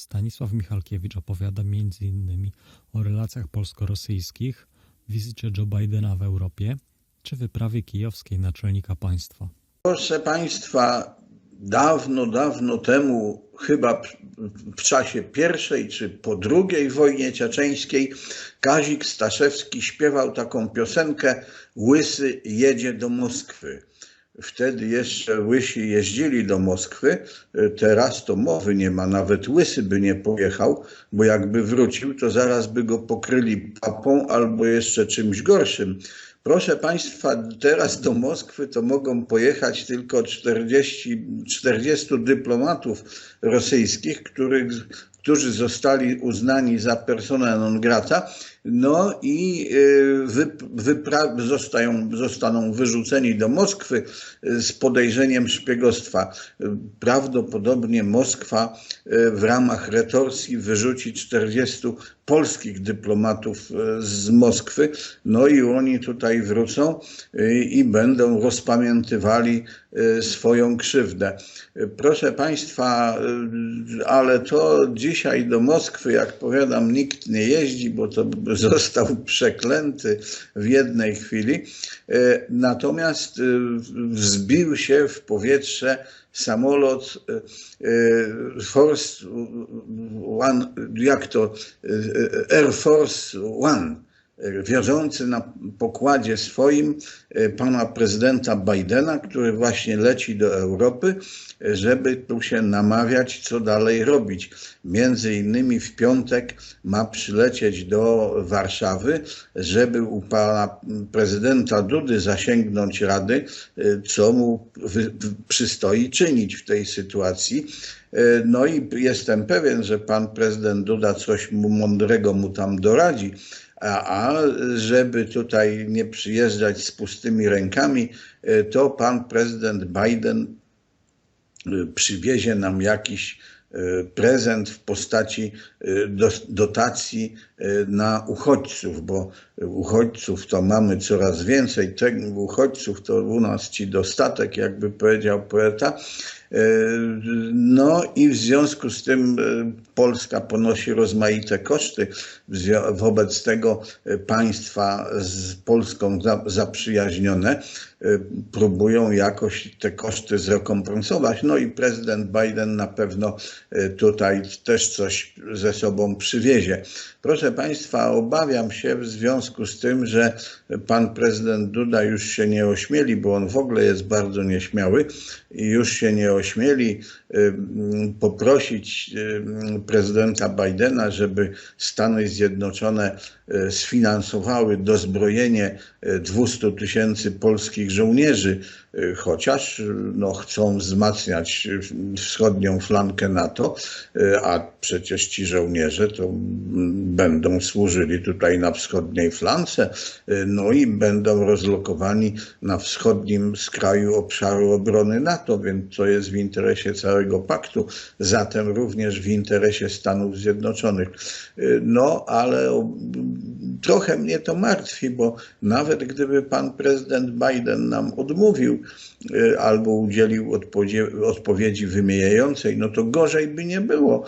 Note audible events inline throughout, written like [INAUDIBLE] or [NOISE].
Stanisław Michalkiewicz opowiada m.in. o relacjach polsko-rosyjskich, wizycie Joe Bidena w Europie czy wyprawie kijowskiej naczelnika państwa. Proszę Państwa, dawno, dawno temu, chyba w czasie pierwszej czy po drugiej wojnie cieczeńskiej, Kazik Staszewski śpiewał taką piosenkę Łysy jedzie do Moskwy. Wtedy jeszcze łysi jeździli do Moskwy, teraz to mowy nie ma, nawet łysy by nie pojechał, bo jakby wrócił, to zaraz by go pokryli papą albo jeszcze czymś gorszym. Proszę Państwa, teraz do Moskwy to mogą pojechać tylko 40, 40 dyplomatów rosyjskich, których, którzy zostali uznani za persona non grata, no i wy, wypra- zostają, zostaną wyrzuceni do Moskwy z podejrzeniem szpiegostwa. Prawdopodobnie Moskwa w ramach retorsji wyrzuci 40 polskich dyplomatów z Moskwy, no i oni tutaj wrócą i będą rozpamiętywali swoją krzywdę. Proszę Państwa, ale to dzisiaj do Moskwy, jak powiadam, nikt nie jeździ, bo to [LAUGHS] został przeklęty w jednej chwili. Natomiast wzbił się w powietrze samolot Force One, jak to, Air Force One, wiozący na pokładzie swoim pana prezydenta Bidena, który właśnie leci do Europy, żeby tu się namawiać, co dalej robić. Między innymi w piątek ma przylecieć do Warszawy, żeby u pana prezydenta Dudy zasięgnąć rady, co mu przystoi czynić w tej sytuacji. No i jestem pewien, że pan prezydent Duda coś mądrego mu tam doradzi, a, a żeby tutaj nie przyjeżdżać z pustymi rękami, to pan prezydent Biden przywiezie nam jakiś prezent w postaci dotacji na uchodźców, bo uchodźców to mamy coraz więcej, uchodźców to u nas ci dostatek, jakby powiedział poeta. No i w związku z tym Polska ponosi rozmaite koszty. Wobec tego państwa z Polską zaprzyjaźnione próbują jakoś te koszty zrekompensować. No i prezydent Biden na pewno tutaj też coś ze sobą przywiezie. Proszę Państwa, obawiam się w związku z tym, że pan prezydent Duda już się nie ośmieli, bo on w ogóle jest bardzo nieśmiały i już się nie ośmieli poprosić prezydenta Bidena, żeby Stany Zjednoczone sfinansowały dozbrojenie 200 tysięcy polskich żołnierzy, chociaż no, chcą wzmacniać wschodnią flankę NATO, a przecież ci żołnierze to będą służyli tutaj na wschodniej flance, no i będą rozlokowani na wschodnim skraju obszaru obrony NATO, więc to jest w interesie całego paktu, zatem również w interesie Stanów Zjednoczonych. No, ale trochę mnie to martwi, bo nawet gdyby pan prezydent Biden nam odmówił albo udzielił odpowiedzi wymijającej, no to gorzej by nie było,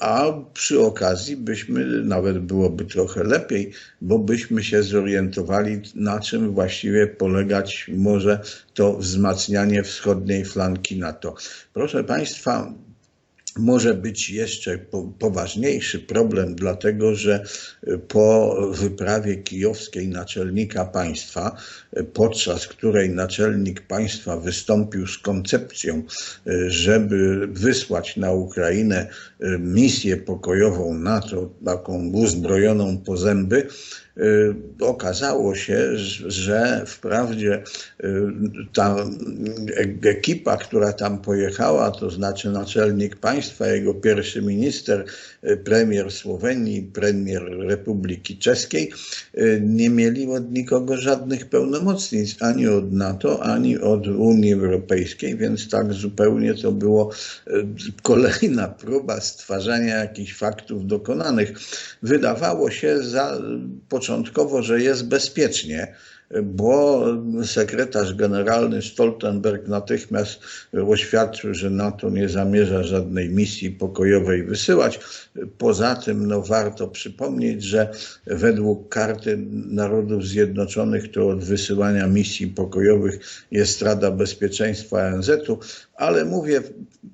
a przy okazji byśmy, nawet byłoby trochę lepiej, bo byśmy się zorientowali, na czym właściwie polegać może to wzmacnianie wschodniej flanki NATO. Proszę Państwa, może być jeszcze poważniejszy problem, dlatego że po wyprawie kijowskiej naczelnika państwa, podczas której naczelnik państwa wystąpił z koncepcją, żeby wysłać na Ukrainę misję pokojową NATO, taką uzbrojoną po zęby, okazało się, że wprawdzie ta ekipa, która tam pojechała, to znaczy naczelnik państwa, jego pierwszy minister, premier Słowenii, premier Republiki Czeskiej, nie mieli od nikogo żadnych pełnomocnictw, ani od NATO, ani od Unii Europejskiej, więc tak zupełnie to było kolejna próba stwarzania jakichś faktów dokonanych. Wydawało się za początkowo, że jest bezpiecznie, bo sekretarz generalny Stoltenberg natychmiast oświadczył, że NATO nie zamierza żadnej misji pokojowej wysyłać. Poza tym no, warto przypomnieć, że według karty Narodów Zjednoczonych to od wysyłania misji pokojowych jest Rada Bezpieczeństwa ONZ-u, ale mówię,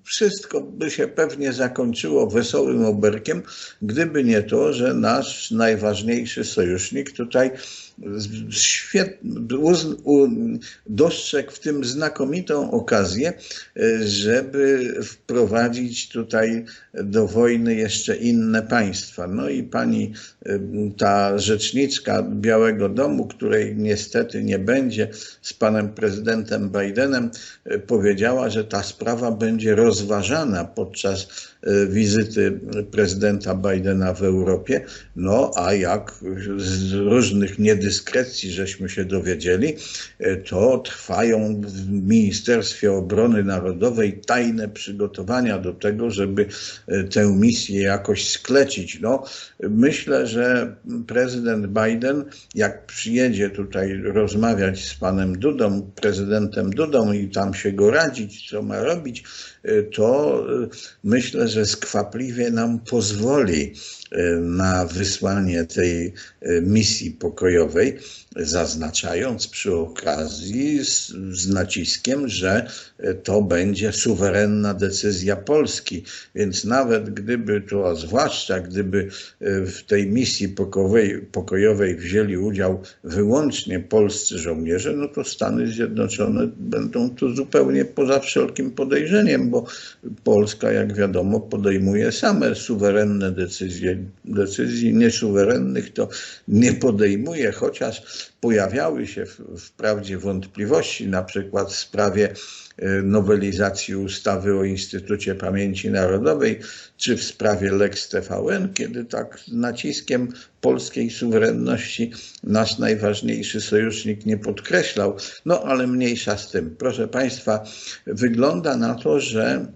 wszystko by się pewnie zakończyło wesołym oberkiem, gdyby nie to, że nasz najważniejszy sojusznik tutaj dostrzegł w tym znakomitą okazję, żeby wprowadzić tutaj do wojny jeszcze inne państwa. No i pani ta rzeczniczka Białego Domu, której niestety nie będzie z panem prezydentem Bidenem, powiedziała, że ta sprawa będzie rozważana podczas wizyty prezydenta Bidena w Europie. No a jak z różnych niedyskrecji żeśmy się dowiedzieli, to trwają w Ministerstwie Obrony Narodowej tajne przygotowania do tego, żeby tę misję jakoś sklecić. No, myślę, że prezydent Biden, jak przyjedzie tutaj rozmawiać z panem Dudą, prezydentem Dudą i tam się go radzić, co ma robić, to myślę, że skwapliwie nam pozwoli na wysłanie tej misji pokojowej, zaznaczając przy okazji z, z, naciskiem, że to będzie suwerenna decyzja Polski. Więc nawet gdyby to, a zwłaszcza gdyby w tej misji pokojowej, pokojowej wzięli udział wyłącznie polscy żołnierze, no to Stany Zjednoczone będą tu zupełnie poza wszelkim podejrzeniem, bo Polska, jak wiadomo, podejmuje same suwerenne decyzje. Decyzji niesuwerennych to nie podejmuje, chociaż pojawiały się wprawdzie wątpliwości, na przykład w sprawie nowelizacji ustawy o Instytucie Pamięci Narodowej, czy w sprawie Lex TVN, kiedy tak naciskiem polskiej suwerenności nasz najważniejszy sojusznik nie podkreślał. No ale mniejsza z tym. Proszę Państwa, wygląda na to, że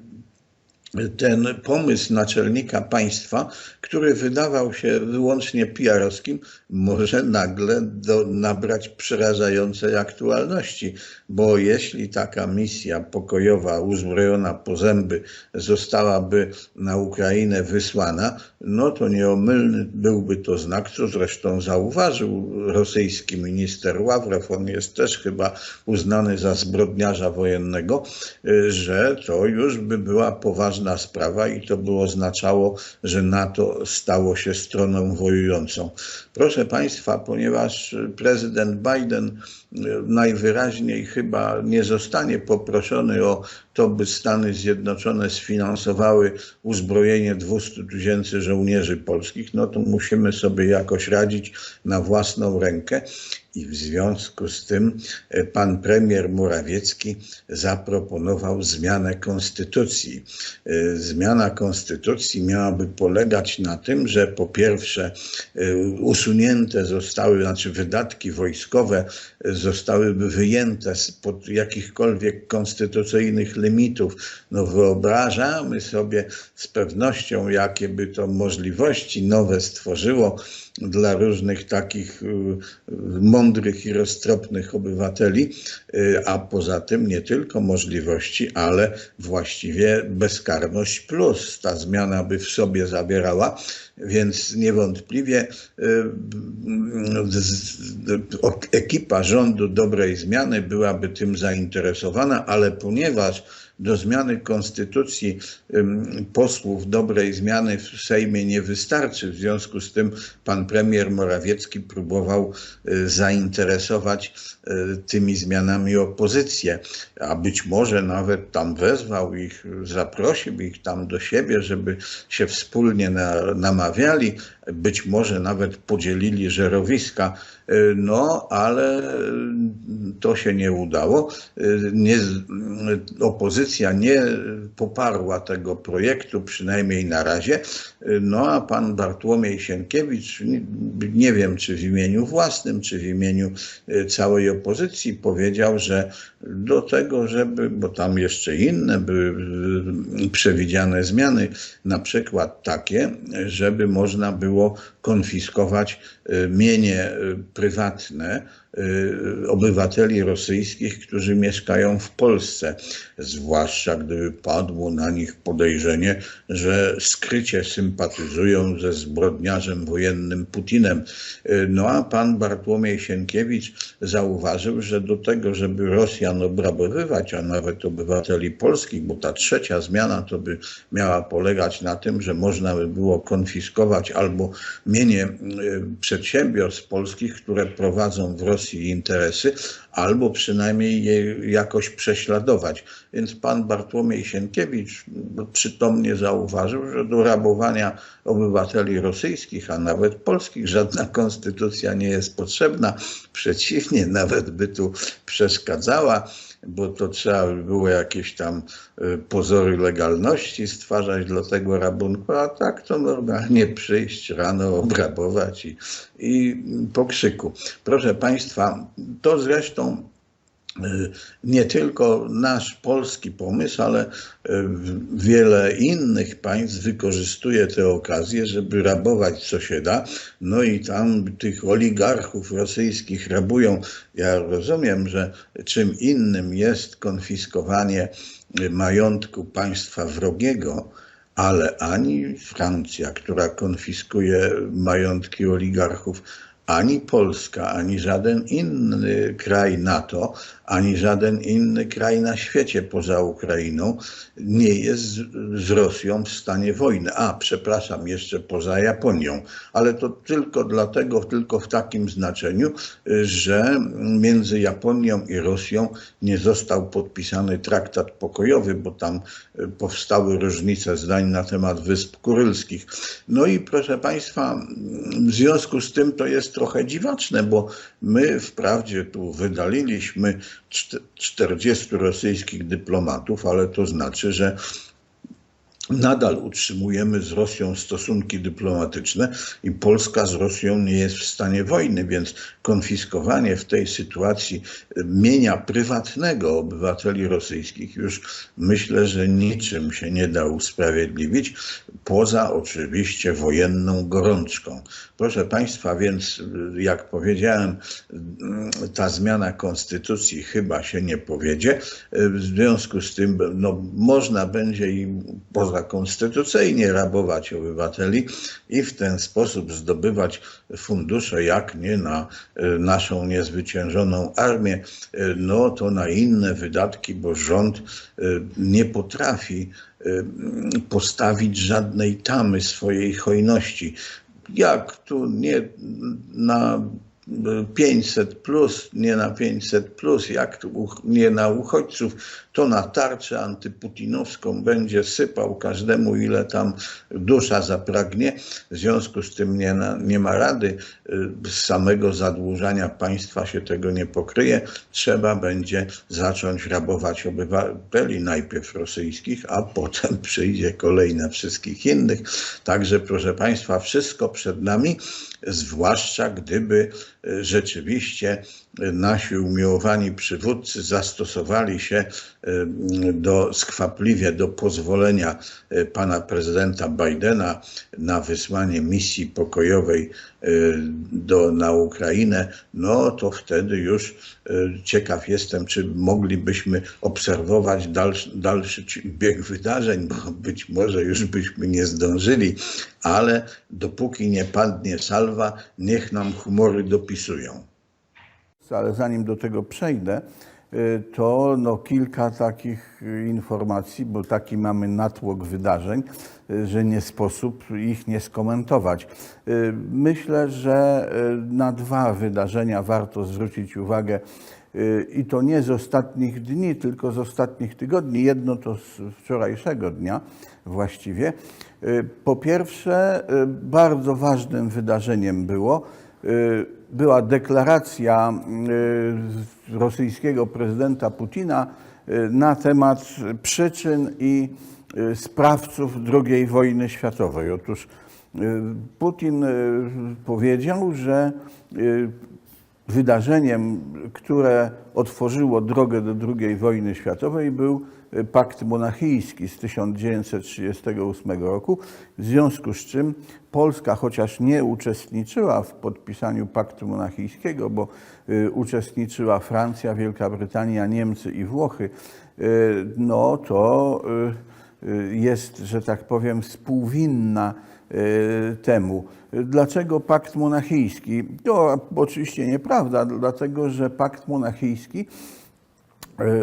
ten pomysł naczelnika państwa, który wydawał się wyłącznie PR-owskim, może nagle do, nabrać przerażającej aktualności, bo jeśli taka misja pokojowa uzbrojona po zęby zostałaby na Ukrainę wysłana, no to nieomylny byłby to znak, co zresztą zauważył rosyjski minister Ławrow, on jest też chyba uznany za zbrodniarza wojennego, że to już by była poważna sprawa i to by oznaczało, że NATO stało się stroną wojującą. Proszę Państwa, ponieważ prezydent Biden najwyraźniej chyba nie zostanie poproszony o to, by Stany Zjednoczone sfinansowały uzbrojenie 200 tysięcy żołnierzy polskich, no to musimy sobie jakoś radzić na własną rękę. I w związku z tym pan premier Morawiecki zaproponował zmianę konstytucji. Zmiana konstytucji miałaby polegać na tym, że po pierwsze usunięte zostały, znaczy wydatki wojskowe zostałyby wyjęte spod jakichkolwiek konstytucyjnych limitów. No wyobrażamy sobie z pewnością, jakie by to możliwości nowe stworzyło dla różnych takich mądrych i roztropnych obywateli, a poza tym nie tylko możliwości, ale właściwie bezkarność plus ta zmiana by w sobie zawierała, więc niewątpliwie ekipa rządu dobrej zmiany byłaby tym zainteresowana, ale ponieważ do zmiany konstytucji posłów dobrej zmiany w Sejmie nie wystarczy. W związku z tym pan premier Morawiecki próbował zainteresować tymi zmianami opozycję, a być może nawet tam wezwał ich, zaprosił ich tam do siebie, żeby się wspólnie namawiali, być może nawet podzielili żerowiska, no ale to się nie udało. Nie, opozycja nie poparła tego projektu, przynajmniej na razie. No a pan Bartłomiej Sienkiewicz, nie wiem czy w imieniu własnym, czy w imieniu całej opozycji, powiedział, że do tego, żeby, bo tam jeszcze inne były przewidziane zmiany, na przykład takie, żeby można było konfiskować mienie prywatne obywateli rosyjskich, którzy mieszkają w Polsce, zwłaszcza gdyby padło na nich podejrzenie, że skrycie sympatyzują ze zbrodniarzem wojennym Putinem. Y, No a pan Bartłomiej Sienkiewicz zauważył, że do tego, żeby Rosjan obrabowywać, a nawet obywateli polskich, bo ta trzecia zmiana to by miała polegać na tym, że można by było konfiskować albo mienie y, przedsiębiorstw polskich, które prowadzą w Rosji interesy, albo przynajmniej je jakoś prześladować. Więc pan Bartłomiej Sienkiewicz przytomnie zauważył, że do rabowania obywateli rosyjskich, a nawet polskich, żadna konstytucja nie jest potrzebna. Przeciwnie, nawet by tu przeszkadzała, bo to trzeba by było jakieś tam y, pozory legalności stwarzać dla tego rabunku, a tak to normalnie przyjść rano, obrabować i, i po krzyku. Proszę Państwa, to zresztą nie tylko nasz polski pomysł, ale y, wiele innych państw wykorzystuje tę okazję, żeby rabować co się da. No i tam tych oligarchów rosyjskich rabują. Ja rozumiem, że czym innym jest konfiskowanie y, majątku państwa wrogiego, ale ani Francja, która konfiskuje majątki oligarchów, ani Polska, ani żaden inny kraj NATO, ani żaden inny kraj na świecie poza Ukrainą nie jest z, Rosją w stanie wojny. A, przepraszam, jeszcze poza Japonią, ale to tylko dlatego, tylko w takim znaczeniu, że między Japonią i Rosją nie został podpisany traktat pokojowy, bo tam powstały różnice zdań na temat Wysp Kurylskich. No i proszę Państwa, w związku z tym to jest trochę dziwaczne, bo my wprawdzie tu wydaliliśmy 40 rosyjskich dyplomatów, ale to znaczy, że nadal utrzymujemy z Rosją stosunki dyplomatyczne i Polska z Rosją nie jest w stanie wojny, więc konfiskowanie w tej sytuacji mienia prywatnego obywateli rosyjskich już myślę, że niczym się nie da usprawiedliwić, poza oczywiście wojenną gorączką. Proszę Państwa, więc jak powiedziałem, ta zmiana konstytucji chyba się nie powiedzie. W związku z tym no, można będzie im poza konstytucyjnie rabować obywateli i w ten sposób zdobywać fundusze, jak nie na e, naszą niezwyciężoną armię, e, no to na inne wydatki, bo rząd e, nie potrafi postawić żadnej tamy swojej hojności. Jak tu nie na 500 plus, nie na 500 plus, jak tu nie na uchodźców, to na tarczę antyputinowską będzie sypał każdemu, ile tam dusza zapragnie. W związku z tym nie, na, nie ma rady. Z samego zadłużania państwa się tego nie pokryje. Trzeba będzie zacząć rabować obywateli, najpierw rosyjskich, a [LAUGHS] potem przyjdzie kolej na wszystkich innych. Także, proszę Państwa, wszystko przed nami, zwłaszcza gdyby rzeczywiście nasi umiłowani przywódcy zastosowali się do, skwapliwie do pozwolenia pana prezydenta Bidena na wysłanie misji pokojowej do, na Ukrainę, no to wtedy już ciekaw jestem, czy moglibyśmy obserwować dalszy, dalszy bieg wydarzeń, bo być może już byśmy nie zdążyli, ale dopóki nie padnie salwa, niech nam humory dopisują. Ale zanim do tego przejdę, y, to no kilka takich informacji, bo taki mamy natłok wydarzeń, y, że nie sposób ich nie skomentować. Y, Myślę, że na dwa wydarzenia warto zwrócić uwagę i to nie z ostatnich dni, tylko z ostatnich tygodni. Jedno to z wczorajszego dnia właściwie. Po pierwsze, bardzo ważnym wydarzeniem było, była deklaracja y, rosyjskiego prezydenta Putina y, na temat przyczyn i y, sprawców II wojny światowej. Otóż Putin powiedział, że wydarzeniem, które otworzyło drogę do II wojny światowej, był Pakt Monachijski z 1938 roku, w związku z czym Polska, chociaż nie uczestniczyła w podpisaniu Paktu Monachijskiego, bo y, uczestniczyła Francja, Wielka Brytania, Niemcy i Włochy, y, no to y, y, jest, że tak powiem, współwinna y, temu. Dlaczego pakt monachijski? To oczywiście nieprawda, dlatego że pakt monachijski y,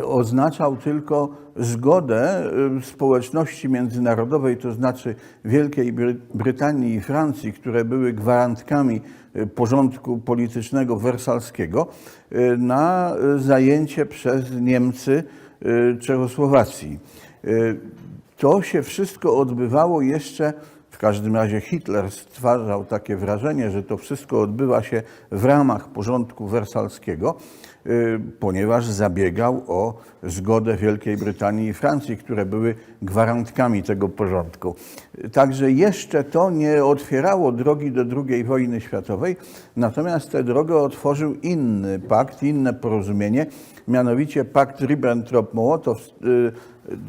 oznaczał tylko zgodę y, społeczności międzynarodowej, to znaczy Wielkiej Bry- Brytanii i Francji, które były gwarantkami y, porządku politycznego wersalskiego, na zajęcie przez Niemcy Czechosłowacji. To się wszystko odbywało jeszcze, w każdym razie Hitler stwarzał takie wrażenie, że to wszystko odbywa się w ramach porządku wersalskiego, ponieważ zabiegał o zgodę Wielkiej Brytanii i Francji, które były gwarantkami tego porządku. Y, Także jeszcze to nie otwierało drogi do II wojny światowej, natomiast tę drogę otworzył inny pakt, inne porozumienie, mianowicie pakt Ribbentrop-Mołotow y,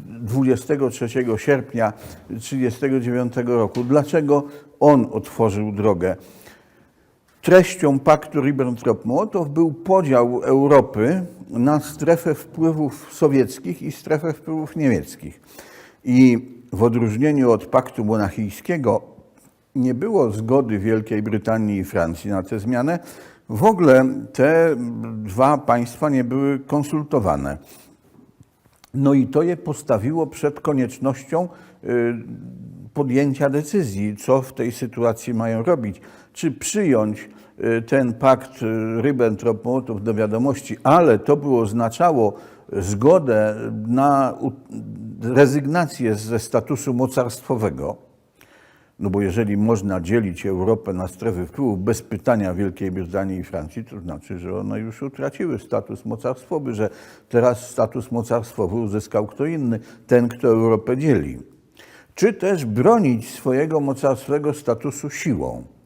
23 sierpnia 1939 roku. Dlaczego on otworzył drogę? Treścią paktu Ribbentrop-Mołotow był podział Europy na strefę wpływów sowieckich i strefę wpływów niemieckich. I w odróżnieniu od paktu monachijskiego nie było zgody Wielkiej Brytanii i Francji na tę zmianę. W ogóle te dwa państwa nie były konsultowane. No i to je postawiło przed koniecznością y, podjęcia decyzji, co w tej sytuacji mają robić. Czy przyjąć y, ten pakt y, Ribbentrop-Mołotow do wiadomości, ale to by oznaczało zgodę na rezygnację ze statusu mocarstwowego, no bo jeżeli można dzielić Europę na strefy wpływów bez pytania Wielkiej Brytanii i Francji, to znaczy, że one już utraciły status mocarstwowy, że teraz status mocarstwowy uzyskał kto inny, ten, kto Europę dzieli. Czy też bronić swojego mocarstwowego statusu siłą.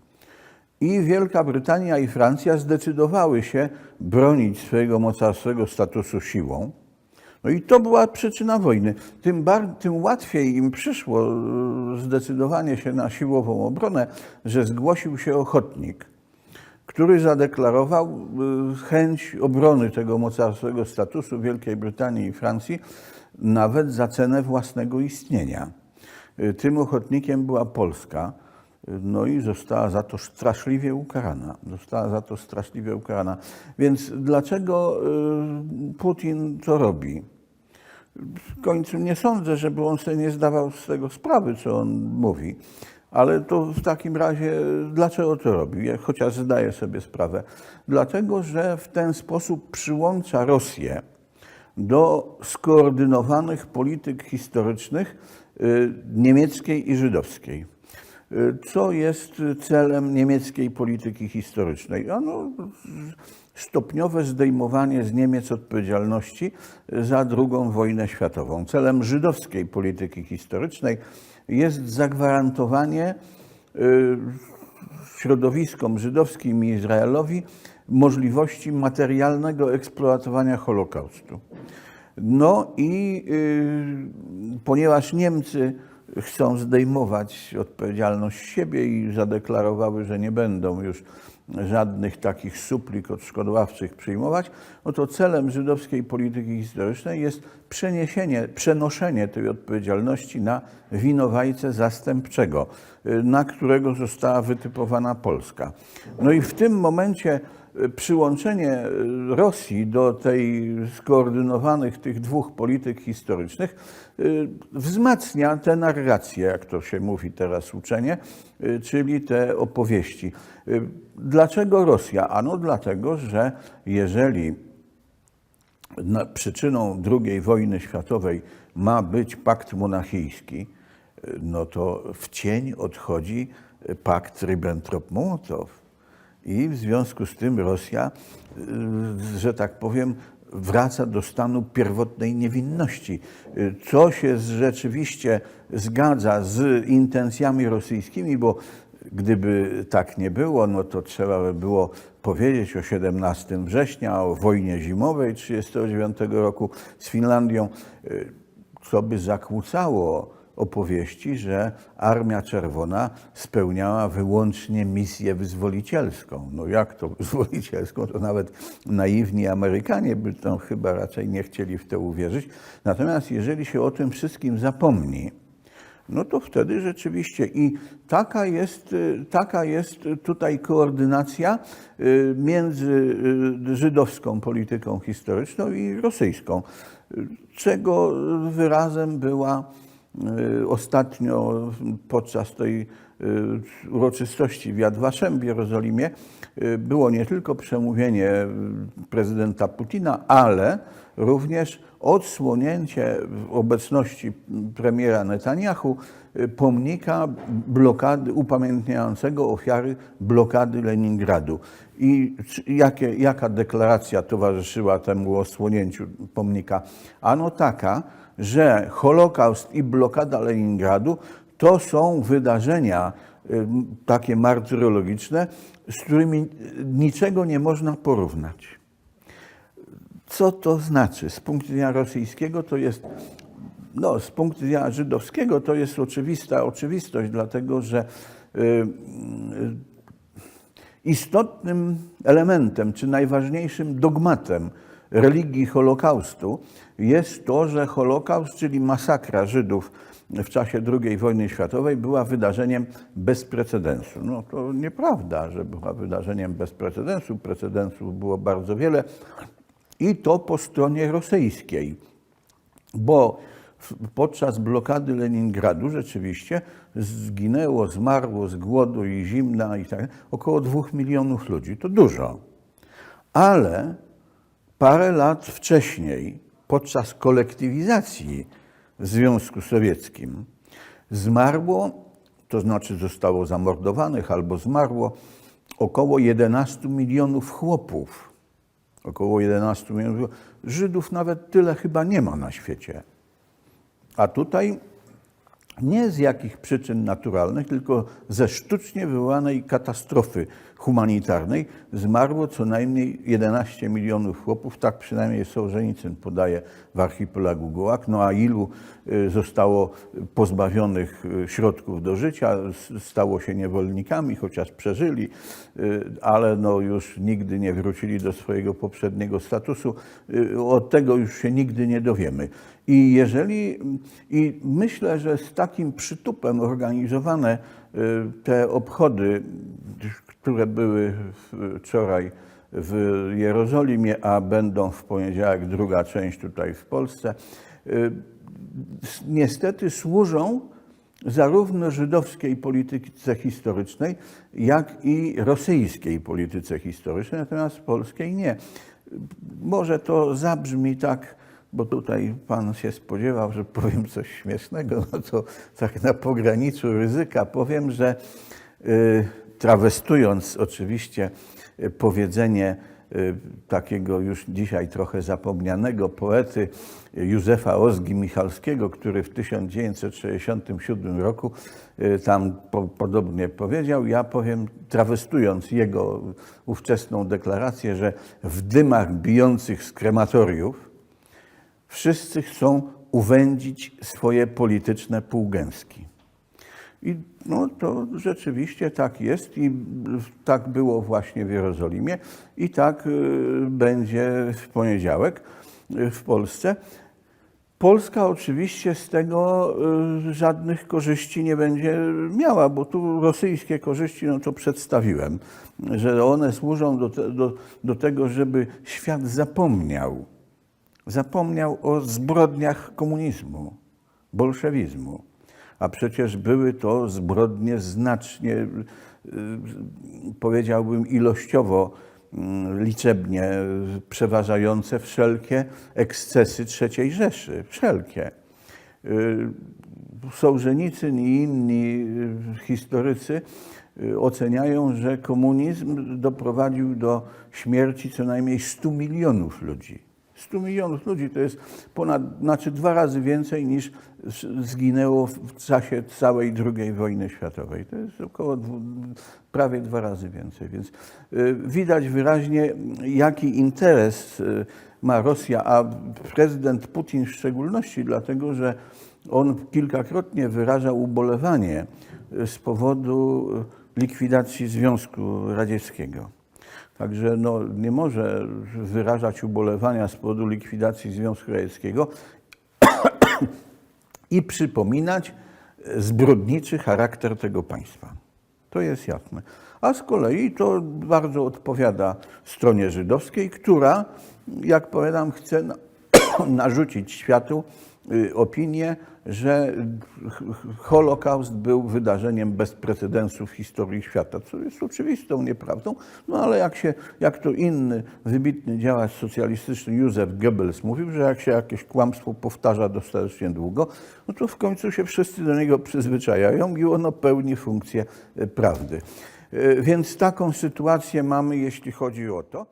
I Wielka Brytania i Francja zdecydowały się bronić swojego mocarstwowego statusu siłą. No i to była przyczyna wojny. Tym, bar, tym łatwiej im przyszło e, zdecydowanie się na siłową obronę, że zgłosił się ochotnik, który zadeklarował e, chęć obrony tego mocarstwowego statusu Wielkiej Brytanii i Francji nawet za cenę własnego istnienia. E, Tym ochotnikiem była Polska. No i została za to straszliwie ukarana. Została za to straszliwie ukarana. Więc dlaczego y, Putin to robi? W końcu nie sądzę, żeby on sobie nie zdawał z tego sprawy, co on mówi. Ale to w takim razie dlaczego to robi? Chociaż zdaję sobie sprawę. Dlatego, że w ten sposób przyłącza Rosję do skoordynowanych polityk historycznych y, niemieckiej i żydowskiej. Co jest celem niemieckiej polityki historycznej? Ano, stopniowe zdejmowanie z Niemiec odpowiedzialności za II wojnę światową. Celem żydowskiej polityki historycznej jest zagwarantowanie y, środowiskom żydowskim i Izraelowi możliwości materialnego eksploatowania Holokaustu. No i y, ponieważ Niemcy chcą zdejmować odpowiedzialność siebie i zadeklarowały, że nie będą już żadnych takich suplik odszkodowawczych przyjmować, no to celem żydowskiej polityki historycznej jest przeniesienie, przenoszenie tej odpowiedzialności na winowajcę zastępczego, na którego została wytypowana Polska. No i w tym momencie y, przyłączenie y, Rosji do tej skoordynowanych tych dwóch polityk historycznych wzmacnia tę narrację, jak to się mówi teraz uczenie, y, czyli te opowieści. Y, Dlaczego Rosja? Ano dlatego, że jeżeli przyczyną II wojny światowej ma być pakt monachijski, y, no to w cień odchodzi y, pakt Ribbentrop-Mołotow. I w związku z tym Rosja, y, że tak powiem, wraca do stanu pierwotnej niewinności, y, co się rzeczywiście zgadza z intencjami rosyjskimi, bo Gdyby tak nie było, no to trzeba by było powiedzieć o 17 września, o wojnie zimowej 1939 roku z Finlandią, y, co by zakłócało opowieści, że Armia Czerwona spełniała wyłącznie misję wyzwolicielską. No jak to [LAUGHS] wyzwolicielską, to nawet naiwni Amerykanie by to chyba raczej nie chcieli w to uwierzyć. Natomiast jeżeli się o tym wszystkim zapomni, no to wtedy rzeczywiście i taka jest, y, taka jest tutaj koordynacja y, między y, żydowską polityką historyczną i rosyjską, czego wyrazem była ostatnio podczas tej y, uroczystości w Yad Vashem w Jerozolimie y, było nie tylko przemówienie y, prezydenta Putina, ale również odsłonięcie w obecności premiera Netanyahu y, pomnika blokady, upamiętniającego ofiary blokady Leningradu. I jakie, jaka deklaracja towarzyszyła temu odsłonięciu pomnika? Ano taka, że Holokaust i blokada Leningradu to są wydarzenia y, takie martyrologiczne, z którymi niczego nie można porównać. Co to znaczy? Z punktu widzenia rosyjskiego to jest, no, z punktu widzenia żydowskiego to jest oczywista oczywistość, dlatego że y, y, istotnym elementem czy najważniejszym dogmatem religii Holokaustu jest to, że Holokaust, czyli masakra Żydów w czasie II wojny światowej była wydarzeniem bez precedensu. No to nieprawda, że była wydarzeniem bez precedensu. Precedensów było bardzo wiele i to po stronie rosyjskiej, bo podczas blokady Leningradu rzeczywiście zginęło, zmarło z głodu i zimna i tak około dwóch milionów ludzi. To dużo. Ale parę lat wcześniej, podczas kolektywizacji w Związku Sowieckim, zmarło, to znaczy zostało zamordowanych albo zmarło około 11 milionów chłopów. Około 11 milionów. Żydów nawet tyle chyba nie ma na świecie. A tutaj nie z jakich przyczyn naturalnych, tylko ze sztucznie wywołanej katastrofy humanitarnej zmarło co najmniej 11 milionów chłopów, tak przynajmniej Sołżenicyn podaje w archipelagu Gołak. No a ilu y, zostało pozbawionych y, środków do życia, stało się niewolnikami, chociaż przeżyli, y, ale no już nigdy nie wrócili do swojego poprzedniego statusu. Od tego już się nigdy nie dowiemy. I jeżeli, i myślę, że z takim przytupem organizowane te obchody, które były wczoraj w Jerozolimie, a będą w poniedziałek druga część tutaj w Polsce, y, niestety służą zarówno żydowskiej polityce historycznej, jak i rosyjskiej polityce historycznej, natomiast polskiej nie. Może to zabrzmi tak, bo tutaj pan się spodziewał, że powiem coś śmiesznego, no to tak na pograniczu ryzyka powiem, że y, trawestując oczywiście y, powiedzenie y, takiego już dzisiaj trochę zapomnianego poety Józefa Ozgi Michalskiego, który w 1967 roku y, tam po, podobnie powiedział. Ja powiem, trawestując jego ówczesną deklarację, że w dymach bijących z krematoriów wszyscy chcą uwędzić swoje polityczne półgęski. I no, to rzeczywiście tak jest i tak było właśnie w Jerozolimie i tak y, będzie w poniedziałek y, w Polsce. Polska oczywiście z tego y, żadnych korzyści nie będzie miała, bo tu rosyjskie korzyści, no to przedstawiłem, że one służą do, do, do tego, żeby świat zapomniał. Zapomniał o zbrodniach komunizmu, bolszewizmu. A przecież były to zbrodnie znacznie, y, powiedziałbym, ilościowo, mm, liczebnie przeważające wszelkie ekscesy III Rzeszy. Wszelkie. Y, Sołżenicyn i inni y, historycy oceniają, że komunizm doprowadził do śmierci co najmniej 100 milionów ludzi. 100 milionów ludzi. To jest ponad, znaczy dwa razy więcej niż zginęło w czasie całej II wojny światowej. To jest około prawie dwa razy więcej. Więc y, widać wyraźnie, jaki interes y, ma Rosja, a prezydent Putin w szczególności, dlatego że on kilkakrotnie wyrażał ubolewanie y, z powodu likwidacji Związku Radzieckiego. Także no, nie może wyrażać ubolewania z powodu likwidacji Związku Radzieckiego i przypominać zbrodniczy charakter tego państwa. To jest jasne. A z kolei to bardzo odpowiada stronie żydowskiej, która, jak powiadam, chce na, [COUGHS] narzucić światu opinię, że Holokaust był wydarzeniem bez precedensu w historii świata, co jest oczywistą nieprawdą, no ale jak, się, jak to inny wybitny działacz socjalistyczny Józef Goebbels mówił, że jak się jakieś kłamstwo powtarza dostatecznie długo, no to w końcu się wszyscy do niego przyzwyczajają i ono pełni funkcję e, prawdy. E, Więc taką sytuację mamy, jeśli chodzi o to.